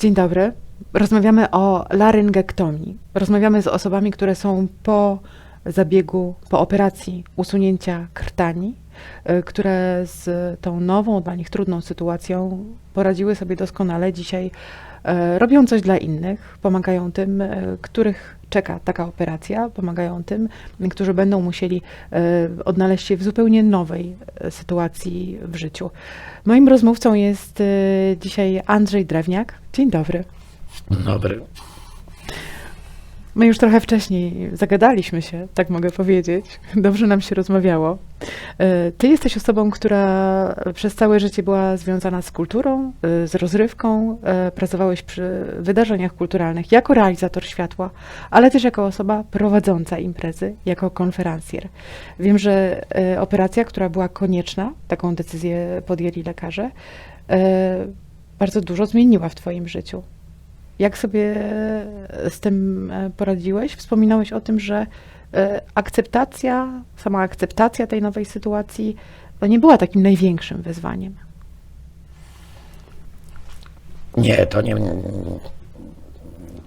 Dzień dobry. Rozmawiamy o laryngektomii. Rozmawiamy z osobami, które są po zabiegu, po operacji usunięcia krtani, y, które z tą nową, dla nich trudną sytuacją poradziły sobie doskonale. Dzisiaj e, robią coś dla innych, pomagają tym, e, których czeka taka operacja, pomagają tym, którzy będą musieli e, odnaleźć się w zupełnie nowej e, sytuacji w życiu. Moim rozmówcą jest e, dzisiaj Andrzej Drewniak. Dzień dobry. Dobry. My już trochę wcześniej zagadaliśmy się, tak mogę powiedzieć. Dobrze nam się rozmawiało. E, Ty jesteś osobą, która przez całe życie była związana z kulturą, e, z rozrywką. e, Pracowałeś przy wydarzeniach kulturalnych jako realizator światła, ale też jako osoba prowadząca imprezy, jako konferencjer. Wiem, że operacja, która była konieczna, taką decyzję podjęli lekarze, bardzo dużo zmieniła w Twoim życiu. Jak sobie z tym e, poradziłeś? Wspominałeś o tym, że e, akceptacja, sama akceptacja tej nowej sytuacji no nie była takim największym wyzwaniem. Nie, to nie.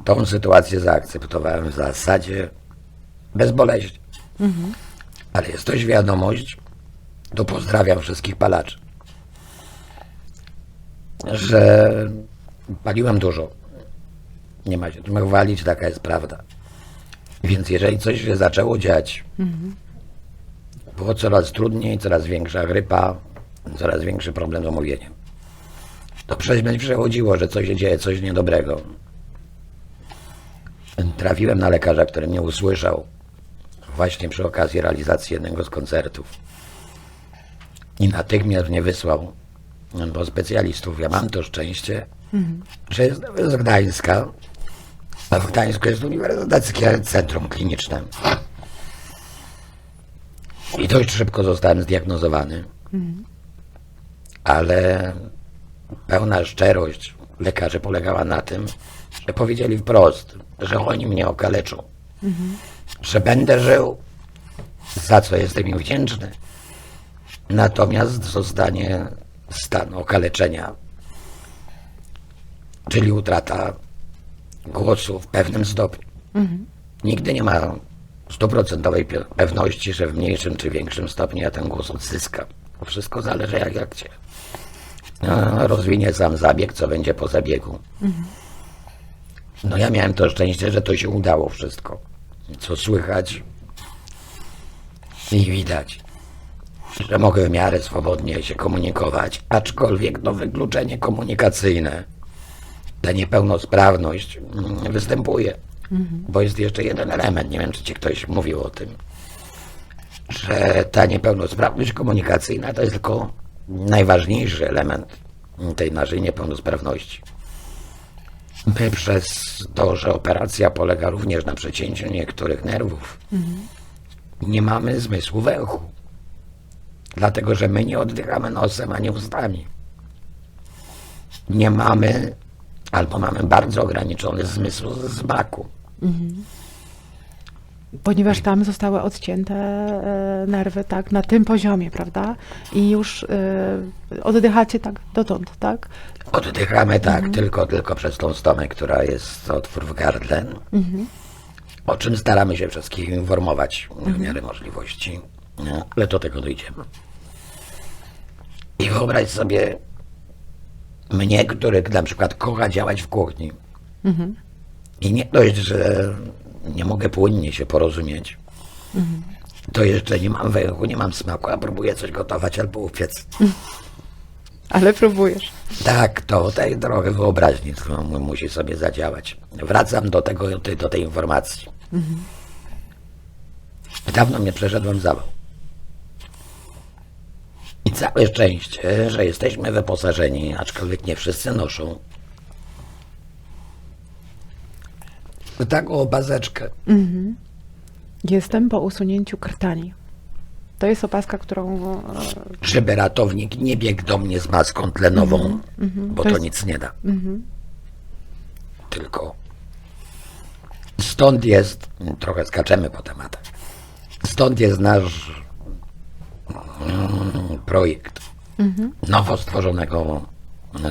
Tą sytuację zaakceptowałem w zasadzie bezboleśnie. Ale jest to świadomość, to pozdrawiam wszystkich palaczy, że paliłem dużo. Nie ma się czym chwalić, taka jest prawda. Więc jeżeli coś się zaczęło dziać, było coraz trudniej, coraz większa grypa, coraz większy problem z omówieniem. To przez mnie przechodziło, że coś się dzieje, coś niedobrego. Trafiłem na lekarza, który mnie usłyszał właśnie przy okazji realizacji jednego z koncertów. I natychmiast mnie wysłał do specjalistów. Ja mam to szczęście, że jestem z Gdańska, a w Gdańsku jest Uniwersyteckie Centrum Kliniczne. I dość szybko zostałem zdiagnozowany. Ale pełna szczerość lekarzy polegała na tym, że powiedzieli wprost, że oni mnie okaleczą. Że będę żył, za co jestem im wdzięczny. Natomiast zostanie stan okaleczenia, czyli utrata głosu w pewnym stopniu. Nigdy nie ma stuprocentowej pe- pewności, że w mniejszym czy większym stopniu ja ten głos odzyskam. To wszystko zależy jak, jak cię no, rozwinie sam zabieg, co będzie po zabiegu. No ja miałem to szczęście, że to się udało wszystko. Co słychać i widać. Że mogę w miarę swobodnie się komunikować, aczkolwiek to wykluczenie komunikacyjne, ta niepełnosprawność mm, występuje. Bo jest jeszcze jeden element, nie wiem czy ci ktoś mówił o tym, że ta niepełnosprawność komunikacyjna to jest tylko najważniejszy element tej naszej niepełnosprawności. My przez to, że operacja polega również na przecięciu niektórych nerwów, nie mamy zmysłu węchu. Dlatego, że my nie oddychamy nosem ani ustami. Nie mamy, albo mamy bardzo ograniczony zmysł smaku. Ponieważ tam zostały odcięte e, nerwy, tak, na tym poziomie, prawda? I już e, oddychacie tak dotąd, tak? Oddychamy tak, tylko, tylko przez tą stomę, która jest otwór w gardle. O czym staramy się wszystkich informować w miarę możliwości. No, ale do tego dojdziemy. I wyobraź sobie mnie, który na przykład kocha działać w kuchni. I nie dość, że nie mogę płynnie się porozumieć, to jeszcze nie mam węchu, nie mam smaku, a próbuję coś gotować albo upiec. Ale próbujesz. Tak, to tej trochę wyobraźni musi sobie zadziałać. Wracam do tego, do tej informacji. Dawno mnie przeszedłem zawał. I całe szczęście, że jesteśmy wyposażeni, aczkolwiek nie wszyscy noszą. Taką bazeczkę. Jestem po usunięciu krtani. To jest opaska, którą e, żeby ratownik nie biegł do mnie z maską tlenową, bo To to, jest- nic nie da. Tylko stąd jest, trochę skaczemy po tematach, stąd jest nasz projekt nowo stworzonego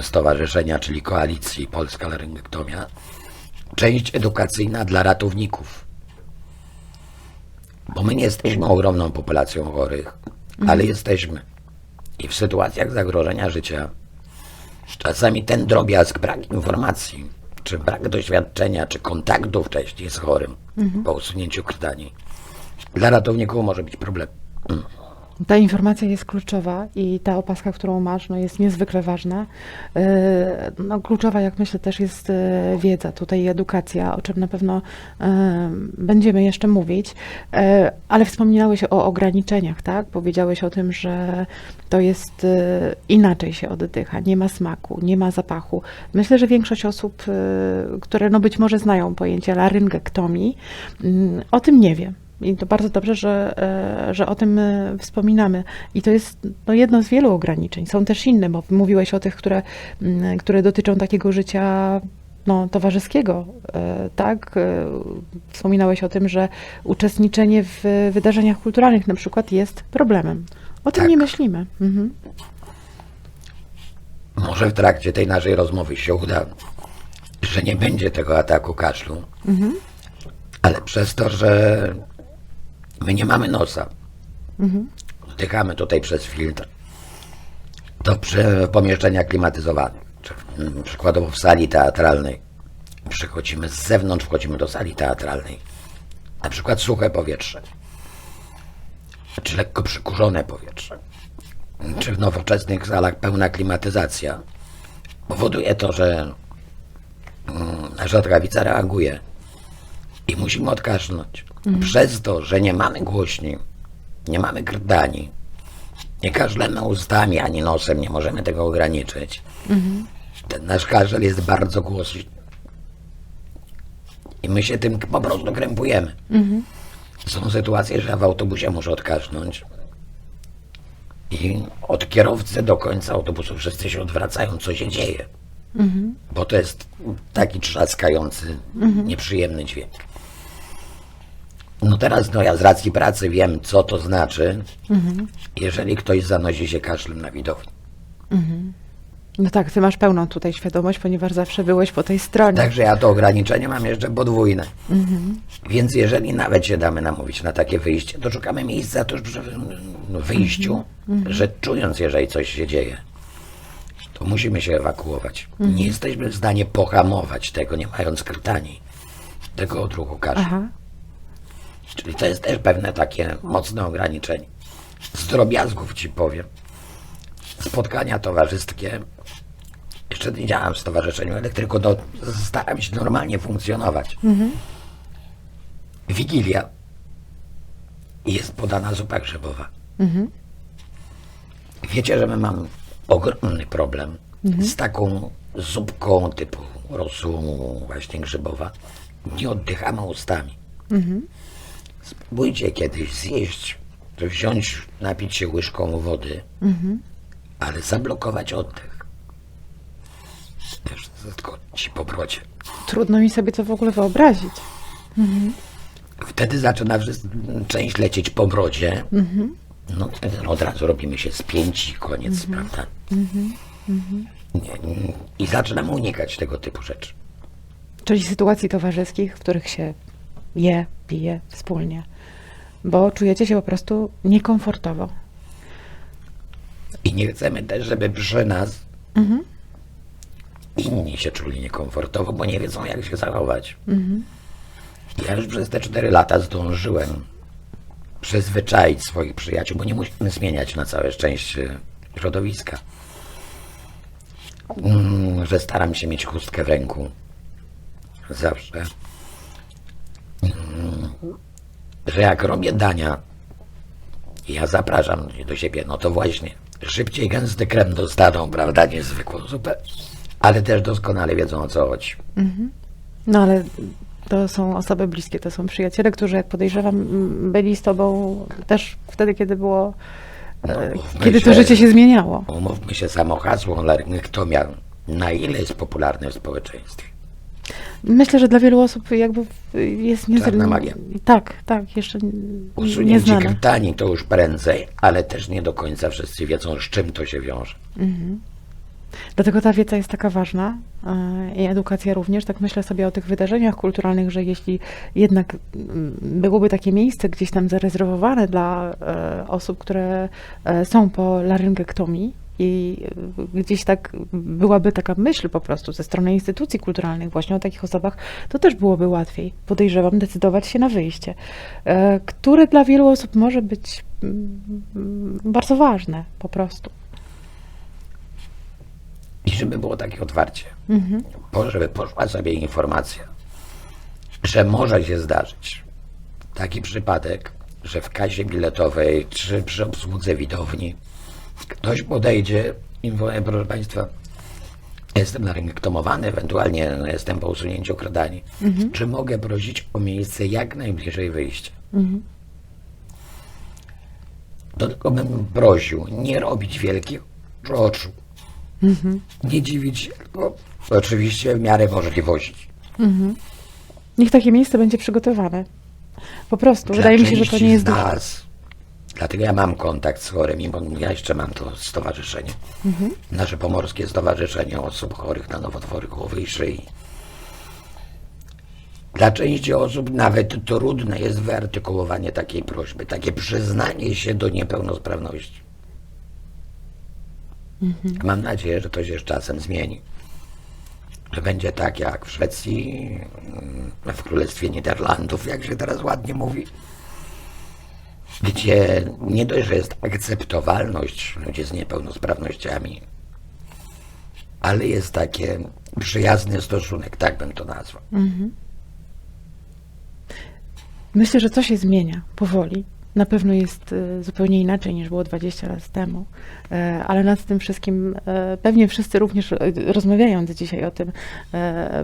stowarzyszenia, czyli koalicji Polska Laryngektomia, część edukacyjna dla ratowników. Bo my nie jesteśmy ogromną populacją chorych, ale jesteśmy. I w sytuacjach zagrożenia życia czasami ten drobiazg, brak informacji, czy brak doświadczenia, czy kontaktu wcześniej z chorym po usunięciu krtani, dla ratowników może być problem. Ta informacja jest kluczowa i ta opaska, którą masz, no jest niezwykle ważna. E, No, kluczowa, jak myślę, też jest e, wiedza, tutaj edukacja, o czym na pewno e, będziemy jeszcze mówić. Ale wspominałeś o ograniczeniach, tak? Powiedziałeś o tym, że to jest inaczej się oddycha, nie ma smaku, nie ma zapachu. Myślę, że większość osób, które no być może znają pojęcie laryngektomii, mm, o tym nie wie. I to bardzo dobrze, że, e, że o tym e, wspominamy. I to jest no, jedno z wielu ograniczeń. Są też inne, bo mówiłeś o tych, które, które dotyczą takiego życia no, towarzyskiego, e, tak? Wspominałeś o tym, że uczestniczenie w wydarzeniach kulturalnych na przykład jest problemem. O tym Tak. nie myślimy. Mhm. Może w trakcie tej naszej rozmowy się uda, że nie będzie tego ataku kaszlu, ale przez to, że my nie mamy nosa, wdychamy tutaj przez filtr, to przy pomieszczeniach klimatyzowanych, czy mm, przykładowo w sali teatralnej, przychodzimy z zewnątrz, wchodzimy do sali teatralnej, na przykład suche powietrze, czy lekko przykurzone powietrze, czy w nowoczesnych salach pełna klimatyzacja, powoduje to, że mm, nasza trawica reaguje i musimy odkasznąć. Przez to, że nie mamy głośni, nie mamy grdani, nie kaszlemy ustami ani nosem, nie możemy tego ograniczyć. Ten nasz kaszel jest bardzo głośny. I my się tym po prostu krępujemy. Są sytuacje, że ja w autobusie muszę odkasznąć. I od kierowcy do końca autobusu wszyscy się odwracają, co się dzieje. Bo to jest taki trzaskający, nieprzyjemny dźwięk. No teraz, no ja z racji pracy wiem, co to znaczy, jeżeli ktoś zanosi się kaszlem na widowni. No tak, ty masz pełną tutaj świadomość, ponieważ zawsze byłeś po tej stronie. Także ja to ograniczenie mam jeszcze podwójne. Więc jeżeli nawet się damy namówić na takie wyjście, to szukamy miejsca tuż przy no, wyjściu, że czując, jeżeli coś się dzieje, to musimy się ewakuować. Nie jesteśmy w stanie pohamować tego, nie mając krtani, tego odruchu kaszlu. Czyli to jest też pewne takie mocne ograniczenie. Z drobiazgów ci powiem. Spotkania towarzyskie. Jeszcze nie działam w Stowarzyszeniu Elektryku, no, staram się normalnie funkcjonować. Wigilia. I jest podana zupa grzybowa. Wiecie, że my mamy ogromny problem z taką zupką typu rosół właśnie grzybowa. Nie oddychamy ustami. Spróbujcie kiedyś zjeść, to wziąć, napić się łyżką wody, ale zablokować oddech. Też ci po brodzie. Trudno mi sobie to w ogóle wyobrazić. Wtedy zaczyna część lecieć po brodzie. No wtedy od razu robimy się spięci, koniec, prawda? Nie, nie, I zaczynamy unikać tego typu rzeczy. Czyli sytuacji towarzyskich, w których się je, pije wspólnie, bo czujecie się po prostu niekomfortowo. I nie chcemy też, żeby przy nas inni się czuli niekomfortowo, bo nie wiedzą, jak się zachować. Ja już przez te 4 lata zdążyłem przyzwyczaić swoich przyjaciół, bo nie musimy zmieniać na całe szczęście środowiska. Mm, że staram się mieć chustkę w ręku. Zawsze. Że jak robię dania, ja zapraszam do siebie, no to właśnie szybciej gęsty krem dostaną, prawda, niezwykłą zupę, ale też doskonale wiedzą o co chodzi. No ale to są osoby bliskie, to są przyjaciele, którzy, jak podejrzewam, byli z tobą też wtedy, kiedy było, e, No, kiedy to myślę- życie się zmieniało. Umówmy się, samo hasło laryngektomia na ile jest popularne w społeczeństwie. Myślę, że dla wielu osób jakby jest Czarna niezrówna- magia. Tak, tak, jeszcze Usunięcie nieznane. krtani to już prędzej, ale też nie do końca wszyscy wiedzą, z czym to się wiąże. Dlatego ta wiedza jest taka ważna e, i edukacja również. Tak myślę sobie o tych wydarzeniach kulturalnych, że jeśli jednak mm, byłoby takie miejsce gdzieś tam zarezerwowane dla e, osób, które e, są po laryngektomii i gdzieś tak byłaby taka myśl po prostu ze strony instytucji kulturalnych właśnie o takich osobach, to też byłoby łatwiej, podejrzewam, decydować się na wyjście, e, które dla wielu osób może być mm, bardzo ważne po prostu. I żeby było takie otwarcie, Mhm. po, żeby poszła sobie informacja, że może się zdarzyć taki przypadek, że w kasie biletowej czy przy obsłudze widowni ktoś podejdzie i powie, proszę Państwa, jestem naryngektomowany, ewentualnie no, jestem po usunięciu kradani. Czy mogę prosić o miejsce jak najbliżej wyjścia? To tylko bym prosił nie robić wielkich oczu. Nie dziwić się, tylko oczywiście w miarę możliwości. Niech takie miejsce będzie przygotowane. Po prostu. Dla Wydaje mi się, że to części nie jest z dużo. nas, Dlatego ja mam kontakt z chorymi, bo ja jeszcze mam to stowarzyszenie. Mhm. Nasze pomorskie stowarzyszenie osób chorych na nowotwory głowy i szyi. Dla części osób nawet trudne jest wyartykułowanie takiej prośby, takie przyznanie się do niepełnosprawności. Mhm. Mam nadzieję, że to się z czasem zmieni. Że będzie tak jak w Szwecji, w Królestwie Niderlandów, jak się teraz ładnie mówi, gdzie nie dość, że jest akceptowalność ludzi z niepełnosprawnościami, ale jest takie przyjazny stosunek, tak bym to nazwał. Myślę, że coś się zmienia powoli. Na pewno jest e, zupełnie inaczej niż było 20 lat temu, E, ale nad tym wszystkim e, pewnie wszyscy również rozmawiając dzisiaj o tym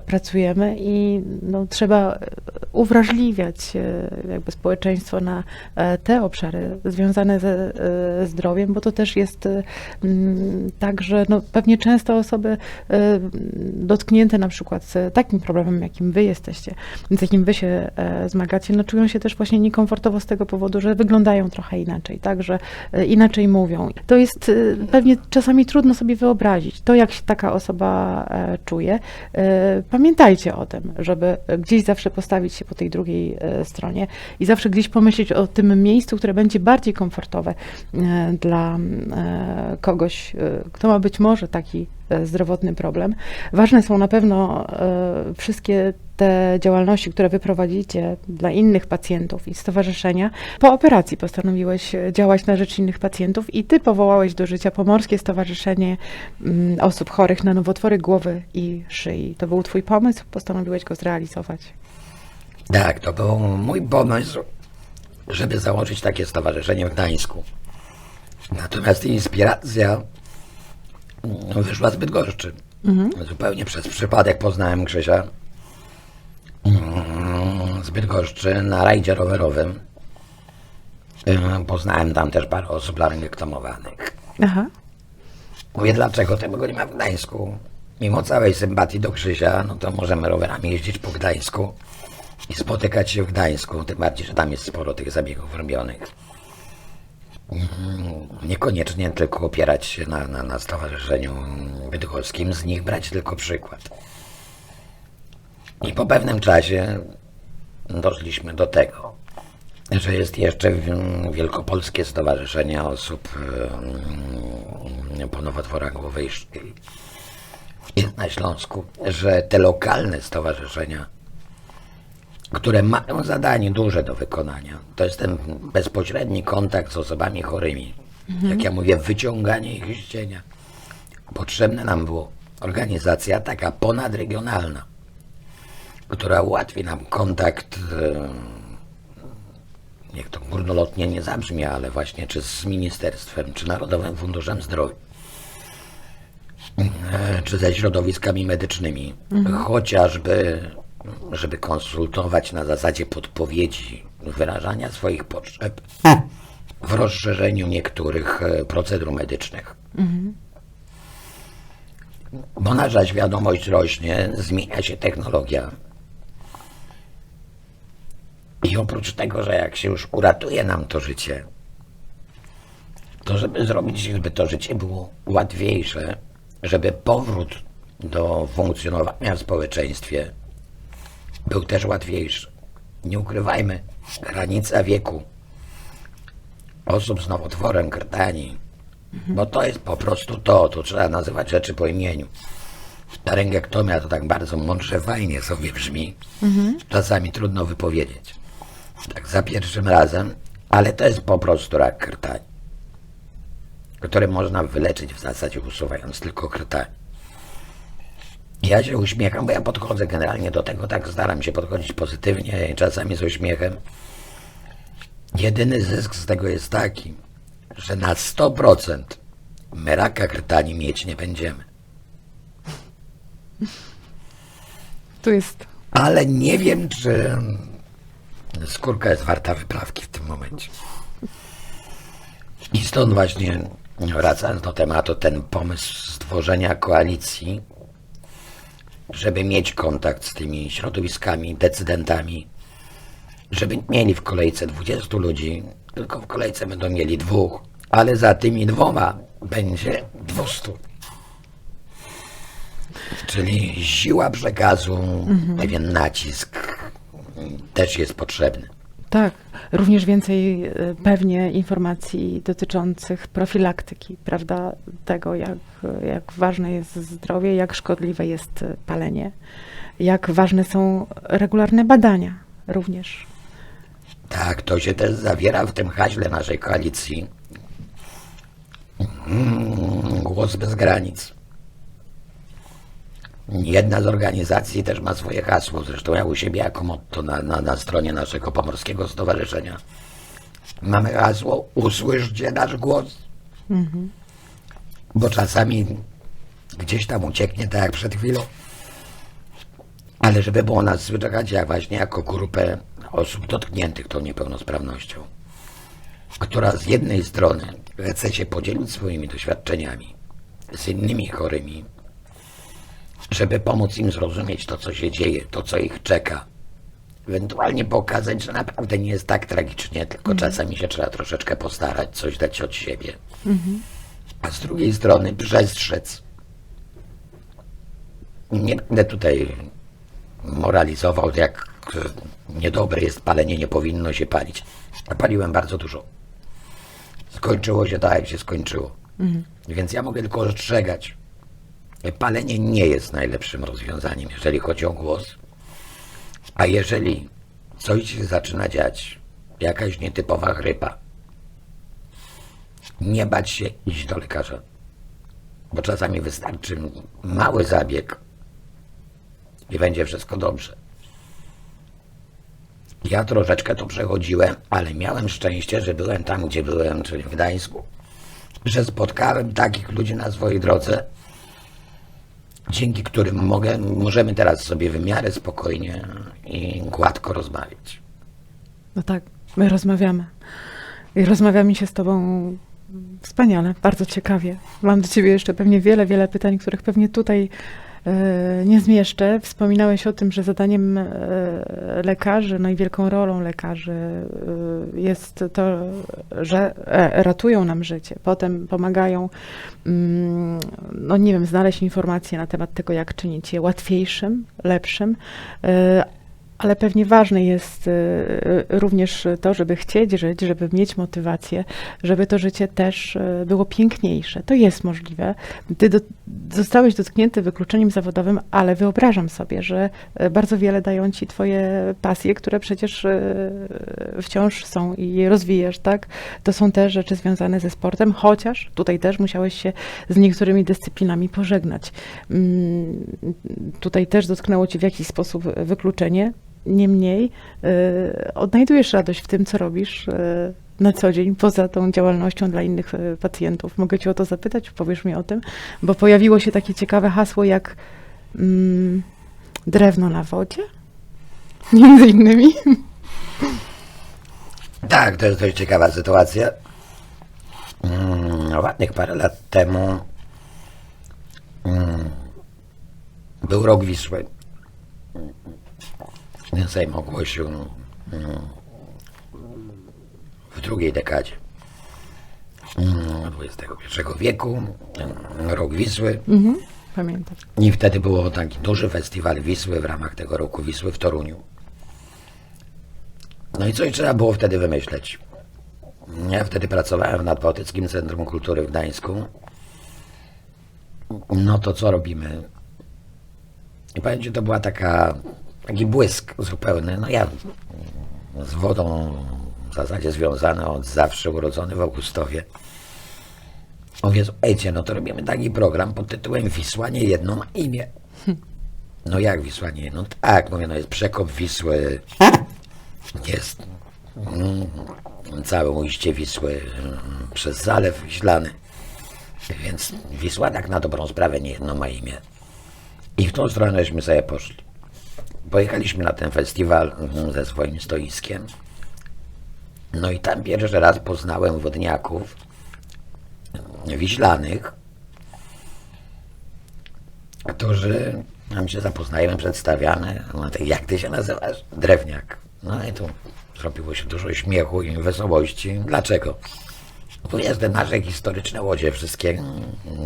pracujemy i no, trzeba uwrażliwiać e, jakby społeczeństwo na e, te obszary związane ze e, zdrowiem, bo to też jest tak, że no, pewnie często osoby dotknięte na przykład takim problemem, jakim wy jesteście, z jakim wy się zmagacie, no czują się też właśnie niekomfortowo z tego powodu, że wyglądają trochę inaczej, tak, że inaczej mówią. To jest pewnie czasami trudno sobie wyobrazić to, jak się taka osoba czuje. Pamiętajcie o tym, żeby gdzieś zawsze postawić się po tej drugiej e, stronie i zawsze gdzieś pomyśleć o tym miejscu, które będzie bardziej komfortowe e, dla e, kogoś, kto ma być może taki zdrowotny problem. Ważne są na pewno wszystkie te działalności, które wy prowadzicie dla innych pacjentów i stowarzyszenia. Po operacji postanowiłeś działać na rzecz innych pacjentów i ty powołałeś do życia Pomorskie Stowarzyszenie mm, Osób Chorych na Nowotwory Głowy i Szyi. To był twój pomysł, postanowiłeś go zrealizować. Tak, to był mój pomysł, żeby założyć takie stowarzyszenie w Gdańsku. Natomiast inspiracja wyszła z Bydgoszczy. Zupełnie przez przypadek poznałem Krzysia mm, z Bydgoszczy na rajdzie rowerowym. Ym, Poznałem tam też parę osób laryngektomowanych. Aha. Mówię, dlaczego tego nie ma w Gdańsku? Mimo całej sympatii do Krzysia, no to możemy rowerami jeździć po Gdańsku spotykać się w Gdańsku, tym bardziej, że tam jest sporo tych zabiegów robionych. Mm, Niekoniecznie tylko opierać się na, na, na stowarzyszeniu bydgoskim, z nich brać tylko przykład. I po pewnym czasie doszliśmy do tego, że jest jeszcze Wielkopolskie Stowarzyszenie Osób em, po nowotworach głowy i na Śląsku, że te lokalne stowarzyszenia, które mają zadanie duże do wykonania, to jest ten bezpośredni kontakt z osobami chorymi. Jak ja mówię, wyciąganie ich z cienia. Potrzebna nam była organizacja taka ponadregionalna, która ułatwi nam kontakt em, niech to górnolotnie nie zabrzmi, ale właśnie czy z ministerstwem, czy Narodowym Funduszem Zdrowia, e, czy ze środowiskami medycznymi, chociażby, żeby konsultować na zasadzie podpowiedzi, wyrażania swoich potrzeb w rozszerzeniu niektórych e, procedur medycznych. Bo nasza świadomość rośnie, zmienia się technologia, i oprócz tego, że jak się już uratuje nam to życie, to żeby zrobić, żeby to życie było łatwiejsze, żeby powrót do funkcjonowania w społeczeństwie był też łatwiejszy. Nie ukrywajmy, granica wieku osób z nowotworem krtani, bo to jest po prostu to, to trzeba nazywać rzeczy po imieniu. Ta rengektomia to tak bardzo mądrze, fajnie sobie brzmi. Czasami trudno wypowiedzieć. Tak za pierwszym razem, ale to jest po prostu rak krtani, który można wyleczyć w zasadzie usuwając tylko krtani. Ja się uśmiecham, bo ja podchodzę generalnie do tego, tak staram się podchodzić pozytywnie, czasami z uśmiechem. Jedyny zysk z tego jest taki, że na 100% my raka krtani mieć nie będziemy. Tu jest Ale nie wiem, czy skórka jest warta wyprawki w tym momencie. I stąd właśnie, wracając do tematu, ten pomysł stworzenia koalicji, żeby mieć kontakt z tymi środowiskami, decydentami, żeby mieli w kolejce 20 ludzi, tylko w kolejce będą mieli dwóch, ale za tymi dwoma będzie 200. Czyli siła przekazu, pewien nacisk też jest potrzebny. Tak, również więcej e, pewnie informacji dotyczących profilaktyki, prawda? Tego, jak, jak ważne jest zdrowie, jak szkodliwe jest e, palenie, jak ważne są regularne badania również. Tak, to się też zawiera w tym haśle naszej koalicji. Mm, Głos bez granic. Jedna z organizacji też ma swoje hasło, zresztą ja u siebie jako motto na, na, na stronie naszego pomorskiego stowarzyszenia. Mamy hasło usłyszcie nasz głos. Bo czasami gdzieś tam ucieknie, tak jak przed chwilą. Ale żeby było nas słyszeć, jak właśnie jako grupę osób dotkniętych tą niepełnosprawnością, która z jednej strony chce się podzielić swoimi doświadczeniami z innymi chorymi, żeby pomóc im zrozumieć to, co się dzieje, to, co ich czeka. Ewentualnie pokazać, że naprawdę nie jest tak tragicznie, tylko czasami się trzeba troszeczkę postarać, coś dać od siebie. A z drugiej strony przestrzec. Nie będę tutaj moralizował, jak niedobre jest palenie, nie powinno się palić. Paliłem bardzo dużo. Skończyło się tak, jak się skończyło. Więc ja mogę tylko ostrzegać. Palenie nie jest najlepszym rozwiązaniem, jeżeli chodzi o głos. A jeżeli coś się zaczyna dziać, jakaś nietypowa chrypa, nie bać się iść do lekarza. Bo czasami wystarczy mały zabieg i będzie wszystko dobrze. Ja troszeczkę to przechodziłem, ale miałem szczęście, że byłem tam, gdzie byłem, czyli w Gdańsku, że spotkałem takich ludzi na swojej drodze, dzięki którym mogę, możemy teraz sobie w miarę spokojnie i gładko rozmawiać. No tak, my rozmawiamy. I rozmawia mi się z Tobą wspaniale, bardzo ciekawie. Mam do Ciebie jeszcze pewnie wiele, wiele pytań, których pewnie tutaj nie zmieszczę. Wspominałeś o tym, że zadaniem e, lekarzy, no i wielką rolą lekarzy e, jest to, że e, ratują nam życie, potem pomagają, mm, no nie wiem, znaleźć informacje na temat tego, jak czynić je łatwiejszym, lepszym, e, ale pewnie ważne jest y, y, również to, żeby chcieć żyć, żeby mieć motywację, żeby to życie też y, było piękniejsze. To jest możliwe. Ty do, zostałeś dotknięty wykluczeniem zawodowym, ale wyobrażam sobie, że bardzo wiele dają ci twoje pasje, które przecież wciąż są i rozwijasz, tak? To są też rzeczy związane ze sportem, chociaż tutaj też musiałeś się z niektórymi dyscyplinami pożegnać. Mm, Tutaj też dotknęło cię w jakiś sposób wykluczenie. Niemniej y, odnajdujesz radość w tym, co robisz y, na co dzień, poza tą działalnością dla innych y, pacjentów. Mogę cię o to zapytać? Powiesz mi o tym? Bo pojawiło się takie ciekawe hasło jak mm, drewno na wodzie? Między innymi. Tak, to jest dość ciekawa sytuacja. Mm, ładnych parę lat temu mm, był rok Wisły. Sejm ogłosił mm, w drugiej dekadzie mm, XXI wieku, mm, rok Wisły. Mhm. Pamiętam. I wtedy było taki duży festiwal Wisły w ramach tego roku Wisły w Toruniu. No i coś trzeba było wtedy wymyśleć. Ja wtedy pracowałem w Nadbałtyckim Centrum Kultury w Gdańsku. No to co robimy? I ci, to była taka, taki błysk zupełny. No ja z wodą w zasadzie związany od zawsze, urodzony w Augustowie. Mówię, słuchajcie, no to robimy taki program pod tytułem Wisła nie jedno ma imię. No jak Wisła nie jedno? Tak, mówię, no jest przekop Wisły, jest mm, całe ujście Wisły mm, przez Zalew Wiślany. Więc Wisła tak na dobrą sprawę nie jedno ma imię. I w tą stronęśmy sobie poszli. Pojechaliśmy na ten festiwal mm, ze swoim stoiskiem. No i tam pierwszy raz poznałem wodniaków wiślanych, którzy nam się zapoznajemy, przedstawiamy. No to jak ty się nazywasz? Drewniak. No i tu zrobiło się dużo śmiechu i wesołości. Dlaczego? Tu jest te nasze historyczne łodzie, wszystkie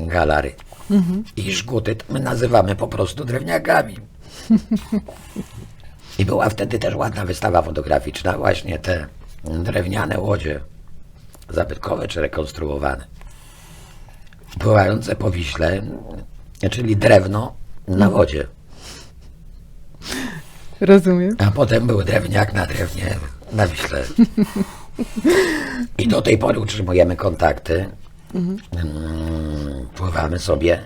galary. I żguty my nazywamy po prostu drewniakami. I była wtedy też ładna wystawa fotograficzna, właśnie te drewniane łodzie, zabytkowe czy rekonstruowane, pływające po Wiśle, czyli drewno na wodzie. Rozumiem. A potem był drewniak na drewnie na Wiśle. I do tej pory utrzymujemy kontakty. Mm, Pływamy sobie.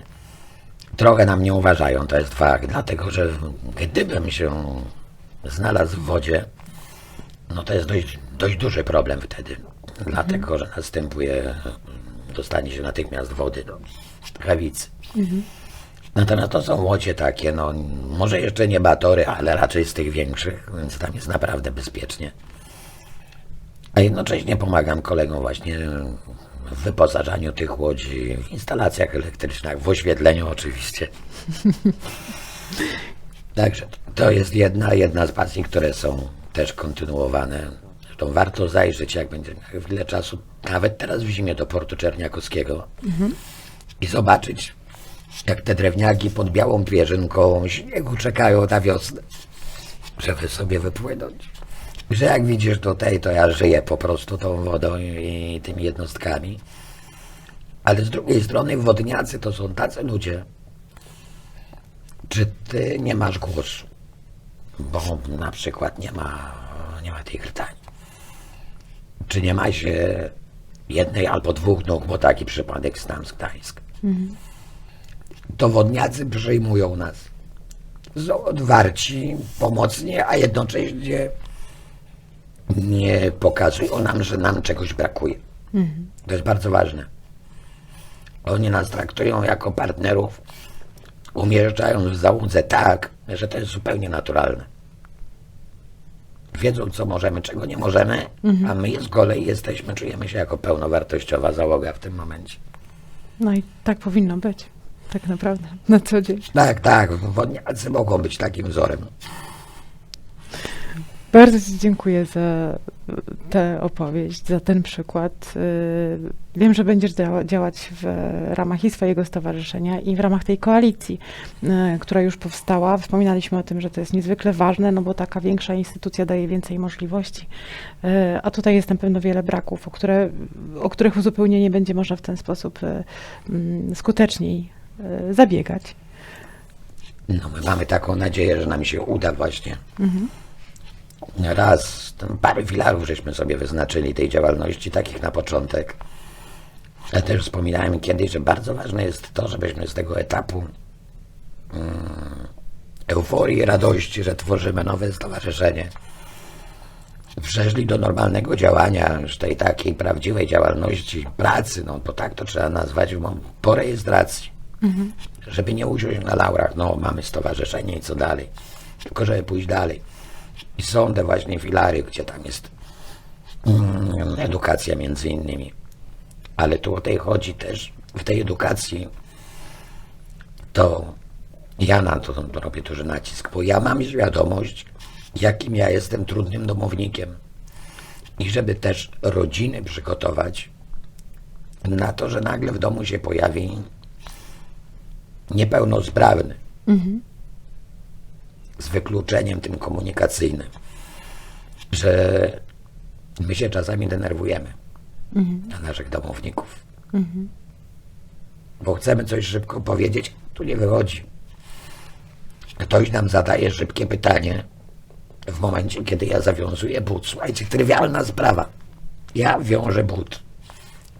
Trochę nam nie uważają, to jest fakt, dlatego że gdybym się znalazł w wodzie, no to jest dość, dość duży problem wtedy. Dlatego, że następuje dostanie się natychmiast wody do prawicy. Natomiast to są łodzie takie, no może jeszcze nie batory, ale raczej z tych większych, więc tam jest naprawdę bezpiecznie. A jednocześnie pomagam kolegom właśnie w wyposażaniu tych łodzi, w instalacjach elektrycznych, w oświetleniu oczywiście. Także to jest jedna, jedna z pasji, które są też kontynuowane. Zresztą warto zajrzeć, jak będzie miał chwilę czasu, nawet teraz w zimie do portu Czerniakowskiego i zobaczyć, jak te drewniaki pod białą pierzynką śniegu czekają na wiosnę, żeby sobie wypłynąć. Że jak widzisz tutaj, to ja żyję po prostu tą wodą i, tymi jednostkami. Ale z drugiej strony wodniacy to są tacy ludzie, czy ty nie masz głosu, bo na przykład nie ma, nie ma tej krtani. Czy nie ma się jednej albo dwóch nóg, bo taki przypadek znam z Gdańsk. To wodniacy przyjmują nas. Są odwarci, pomocni, a jednocześnie nie pokazują nam, że nam czegoś brakuje. To jest bardzo ważne. Oni nas traktują jako partnerów, umieszczając w załódze tak, że to jest zupełnie naturalne. Wiedzą, co możemy, czego nie możemy, a my z kolei jesteśmy, czujemy się jako pełnowartościowa załoga w tym momencie. No i tak powinno być. Tak naprawdę. Na co dzień. Tak, tak, wodniacy mogą być takim wzorem. Bardzo Ci dziękuję za tę opowieść, za ten przykład. Y, Wiem, że będziesz działa- działać w ramach i swojego stowarzyszenia, i w ramach tej koalicji, y, która już powstała. Wspominaliśmy o tym, że to jest niezwykle ważne, no bo taka większa instytucja daje więcej możliwości. Y, A tutaj jest na pewno wiele braków, o, które, o których uzupełnienie będzie można w ten sposób mm, skuteczniej zabiegać. No, my mamy taką nadzieję, że nam się uda właśnie. Raz, tam parę filarów żeśmy sobie wyznaczyli tej działalności, takich na początek. Ja też wspominałem kiedyś, że bardzo ważne jest to, żebyśmy z tego etapu mm, euforii, radości, że tworzymy nowe stowarzyszenie, przeszli do normalnego działania, już tej takiej prawdziwej działalności, pracy, no bo tak to trzeba nazwać, po rejestracji. Żeby nie usiąść na laurach, no mamy stowarzyszenie i co dalej, tylko żeby pójść dalej. I są te właśnie filary, gdzie tam jest mm, edukacja między innymi. Ale tutaj chodzi też w tej edukacji, to ja na to, robię duży nacisk, bo ja mam świadomość, jakim ja jestem trudnym domownikiem. I żeby też rodziny przygotować na to, że nagle w domu się pojawi niepełnosprawny z wykluczeniem tym komunikacyjnym, że my się czasami denerwujemy na naszych domowników. Bo chcemy coś szybko powiedzieć, tu nie wychodzi. Ktoś nam zadaje szybkie pytanie w momencie, kiedy ja zawiązuję but. Słuchajcie, trywialna sprawa. Ja wiążę but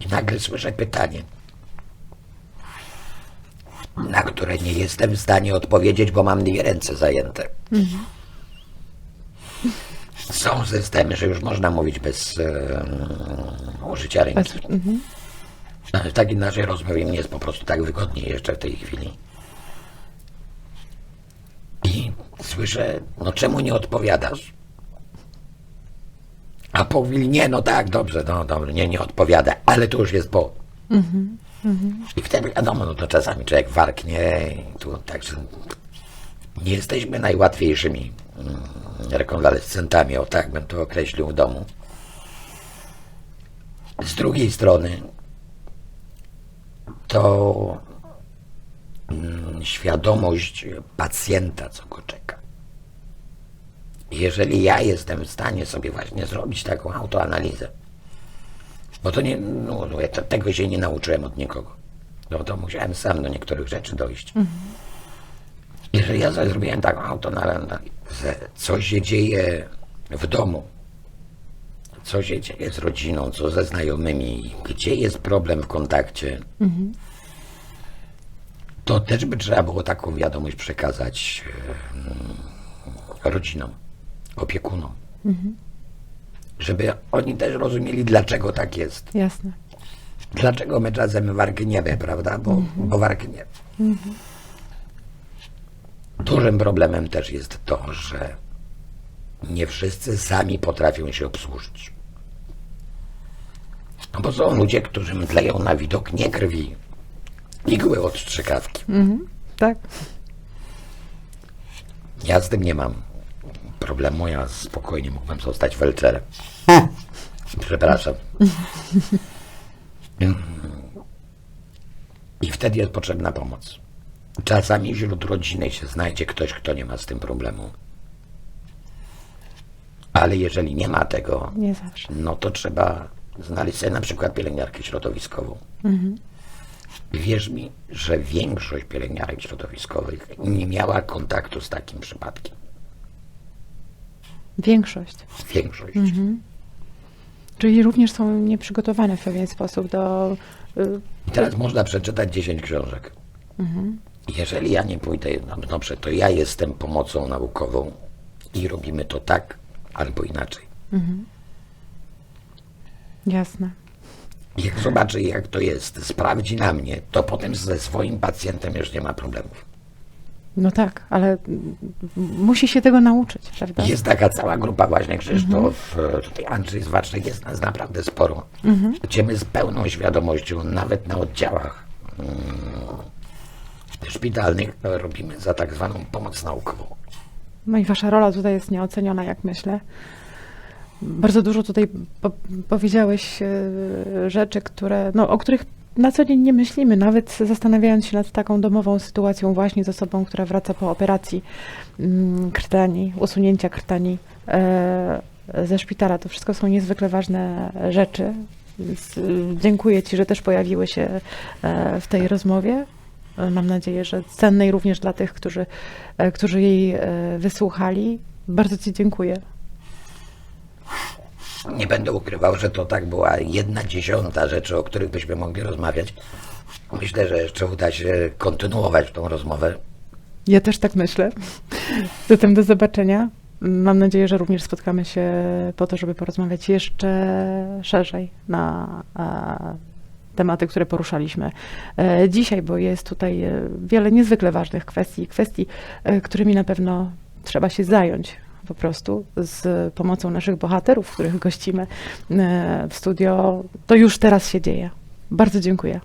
i nagle słyszę pytanie, na które nie jestem w stanie odpowiedzieć, bo mam ręce zajęte. Są systemy, że już można mówić bez e, użycia ręki. Bez, mhm. Ale naszej rozmowie mnie jest po prostu tak wygodniej jeszcze w tej chwili. I słyszę, no czemu nie odpowiadasz? A po chwili, nie, no tak, dobrze, no dobrze, nie, nie odpowiada, ale to już jest po. I wtedy wiadomo, no to czasami człowiek warknie tu także nie jesteśmy najłatwiejszymi mm, rekonwalescentami, o tak bym to określił w domu. Z drugiej strony to mm, świadomość pacjenta, co go czeka. Jeżeli ja jestem w stanie sobie właśnie zrobić taką autoanalizę, bo to nie, no, ja tego się nie nauczyłem od nikogo. No to musiałem sam do niektórych rzeczy dojść. Jeżeli ja sobie zrobiłem taką autoanalizę, co się dzieje w domu, co się dzieje z rodziną, co ze znajomymi, gdzie jest problem w kontakcie, to też by trzeba było taką wiadomość przekazać rodzinom, opiekunom. Żeby oni też rozumieli, dlaczego tak jest. Jasne. Dlaczego my czasem warkniemy, prawda? Bo, bo warkniemy. Dużym problemem też jest to, że nie wszyscy sami potrafią się obsłużyć. No bo są ludzie, którzy mdleją na widok nie krwi, igły od strzykawki. Tak. Ja z tym nie mam problemu, ja spokojnie mógłbym zostać felczerem. Przepraszam. I wtedy jest potrzebna pomoc. Czasami wśród rodziny się znajdzie ktoś, kto nie ma z tym problemu. Ale jeżeli nie ma tego, Nie no to trzeba znaleźć sobie na przykład pielęgniarkę środowiskową. Wierz mi, że większość pielęgniarek środowiskowych nie miała kontaktu z takim przypadkiem. Większość. Większość. Czyli również są nieprzygotowane w pewien sposób do. y, I teraz można przeczytać 10 książek. Jeżeli ja nie pójdę, no dobrze, to ja jestem pomocą naukową i robimy to tak albo inaczej. Jasne. Jak zobaczy, jak to jest, sprawdzi na mnie, to potem ze swoim pacjentem już nie ma problemów. No tak, ale musi się tego nauczyć, prawda? Jest taka cała grupa właśnie Krzysztof, e, tutaj Andrzej Zwaczek, jest nas naprawdę sporo, gdzie my z pełną świadomością, nawet na oddziałach mm, szpitalnych, robimy za tak zwaną pomoc naukową. No i wasza rola tutaj jest nieoceniona, jak myślę. Bardzo dużo tutaj po powiedziałeś e, rzeczy, które, no, o których na co dzień nie myślimy, nawet zastanawiając się nad taką domową sytuacją właśnie z osobą, która wraca po operacji mm, krtani, usunięcia krtani e, ze szpitala. To wszystko są niezwykle ważne rzeczy. Więc, y, dziękuję Ci, że też pojawiły się e, w tej rozmowie. E, Mam nadzieję, że cennej również dla tych, którzy, którzy jej wysłuchali. Bardzo Ci dziękuję. Nie będę ukrywał, że to tak była jedna dziesiąta rzeczy, o których byśmy mogli rozmawiać. Myślę, że jeszcze uda się kontynuować tą rozmowę. Ja też tak myślę. Zatem do zobaczenia. Mam nadzieję, że również spotkamy się po to, żeby porozmawiać jeszcze szerzej na e, tematy, które poruszaliśmy e, dzisiaj, bo jest tutaj e, wiele niezwykle ważnych kwestii, kwestii, którymi na pewno trzeba się zająć po prostu z pomocą naszych bohaterów, których gościmy e, w studio. To już teraz się dzieje. Bardzo dziękuję.